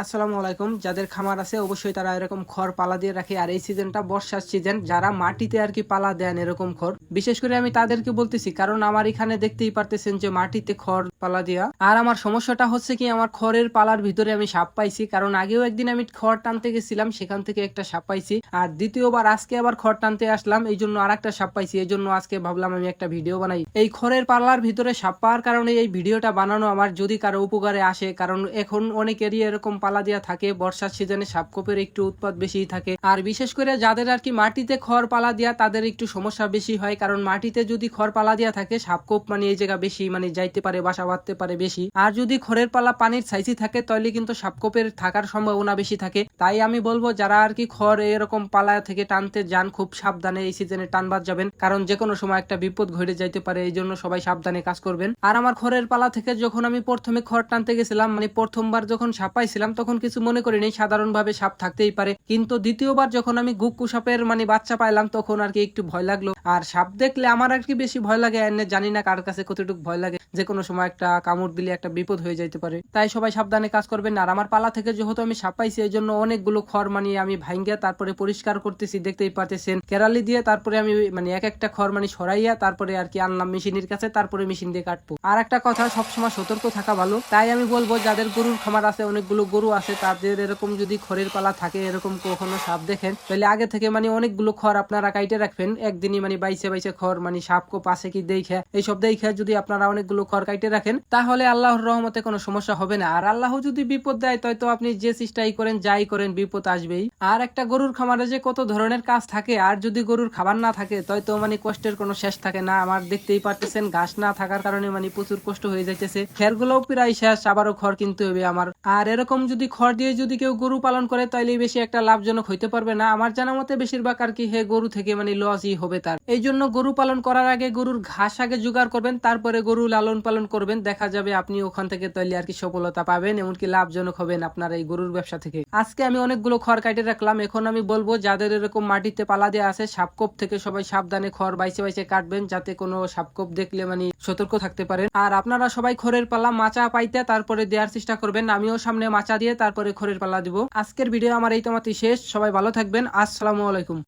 আসসালামু আলাইকুম। যাদের খামার আছে, অবশ্যই তারা এরকম খড় পালা দিয়ে রাখে। আর এই সিজনটা বর্ষার সিজন, যারা মাটিতে আর কি পালা দেন এরকম খড়। বিশেষ করে আমি তাদেরকে বলতেছি, কারণ আমার এখানে দেখতেই পারতেছেন যে মাটিতে খড় পালা দিয়া আর আমার সমস্যাটা হচ্ছে কি, আমার খড়ের পালার ভিতরে আমি সাপ পাইছি। কারণ আগেও একদিন আমি খড় টানতে গেছিলাম, সেখান থেকে একটা সাপ পাইছি। আর দ্বিতীয়বার আজকে আবার খড় টানতে আসলাম, এই জন্য আর একটা সাপ পাইছি। এই জন্য আজকে ভাবলাম আমি একটা ভিডিও বানাই। এই খড়ের পাল্লার ভিতরে সাপ পাওয়ার কারণে এই ভিডিওটা বানানো আমার যদি কারও উপকারে আসে, কারণ এখন অনেকেরই এরকম পালা দেওয়া থাকে। বর্ষার সিজনে সাপকোপের একটু উৎপাদ বেশি থাকে। আর বিশেষ করে যাদের আর কি মাটিতে খড় পালা দেওয়া তাদের একটু সমস্যা বেশি হয়। কারণ মাটিতে যদি খড় পালা দেওয়া থাকে, সাপকোপ মানে এই জায়গা বেশি মানে যাইতে পারে, বাসা বাঁধতে পারে বেশি। আর যদি খড়ের পালা পানির সাইজই থাকে তাহলে কিন্তু সাপকোপের থাকার সম্ভাবনা বেশি থাকে। তাই আমি বলব, যারা আর কি খড় এরকম পালা থেকে টানতে যান, খুব সাবধানে এই সিজনে টানবাদ যাবেন। কারণ যে কোনো সময় একটা বিপদ ঘটে যাইতে পারে এই জন্য সবাই সাবধানে কাজ করবেন। আর আমার খড়ের পালা থেকে যখন আমি প্রথমে খড় টানতে গেছিলাম মানে প্রথমবার যখন সাপ পাইছিলাম তখন কিছু মনে করিনি, সাধারণভাবে সাপ থাকতেই পারে। কিন্তু দ্বিতীয়বার যখন আমি গুকু সাপের মানে বাচ্চা পাইলাম, তখন আর কি একটু ভয় লাগল। আর সাপ দেখলে আমার আর কি বেশি ভয় লাগে জানি না কার কাছে কতটুকু ভয় লাগে। যে কোনো সময় একটা কামড় দিলে একটা বিপদ হয়ে যাইতে পারে। তাই সবাই সাবধানে কাজ করবেন। আর আমার পালা থেকে যেহেতু আমি সাপ পাইছি এই জন্য অনেকগুলো খড় মানে আমি ভাঙ্গিয়া তারপরে পরিষ্কার করতেছি, দেখতেই পারতেছেন। কেরালি দিয়ে তারপরে আমি মানে এক একটা খড় মানে সরাইয়া তারপরে আর কি আনলাম মেশিনের কাছে, তারপরে মেশিন দিয়ে কাটবো। আর একটা কথা, সবসময় সতর্ক থাকা ভালো। তাই আমি বলব, যাদের গরুর খামার আছে, অনেকগুলো গরু আছে, তাদের এরকম যদি খড়ের পালা থাকে, এরকম কখনো সাপ দেখেন, তাহলে আগে থেকে মানে অনেকগুলো খড় আপনারা কাইটে রাখবেন। একদিনই মানে বাইসে বাইসে খড় মানে সাপ কো পাশে কি দেখে, এইসব দেখে যদি আপনারা অনেকগুলো খড় কাইটে রাখেন, তাহলে আল্লাহর রহমতে কোনো সমস্যা হবে না। আর আল্লাহ যদি বিপদ দেয় তাই তো আপনি যে চেষ্টাই করেন, যাই করেন, বিপদ আসবেই। আর একটা গরুর খামারে যে কত ধরনের কাজ থাকে, আর যদি গরুর খাবার না থাকে তাই তো মানে কষ্টের কোনো শেষ থাকে না। আমার দেখতেই পারতেছেন, ঘাস না থাকার কারণে মানে প্রচুর কষ্ট হয়ে যাইতেছে। খেরগুলোও প্রায় শেষ, আবারও খড় কিনতে হবে আমার। আর এরকম যদি খড় দিয়ে যদি কেউ গরু পালন করে তাইলে বেশি একটা লাভজনক হইতে পারবে না। আমার জানা মতে বেশিরভাগ আর কি হে গরু থেকে মানে লসই হবে তার। এই জন্য গরু পালন করার আগে গরুর ঘাস আগে জোগাড় করবেন, তারপরে গরু লালন পালন করবেন, দেখা যাবে আপনি ওখান থেকে তাইলে আর কি সফলতা পাবেন, এমনকি লাভজনক হবেন আপনার এই গরুর ব্যবসা থেকে। আজকে আমি অনেকগুলো খড় কাটে রাখলাম, এখন আমি বলব, যাদের এরকম মাটিতে পালা দেওয়া আছে, সাপকোপ থেকে সবাই সাবধানে খড় বাইসে বাইসে কাটবেন, যাতে কোনো সাপকোপ দেখলে মানে সতর্ক থাকতে পারেন। আর আপনারা সবাই খড়ের পালা মাচা পাইতে তারপরে দেওয়ার চেষ্টা করবেন, আমিও সামনে মাচা দিয়ে তারপরে খড়ের পালা দিব। আজকের ভিডিও আমার এই তোমাতে শেষ, সবাই ভালো থাকবেন, আসসালামু আলাইকুম।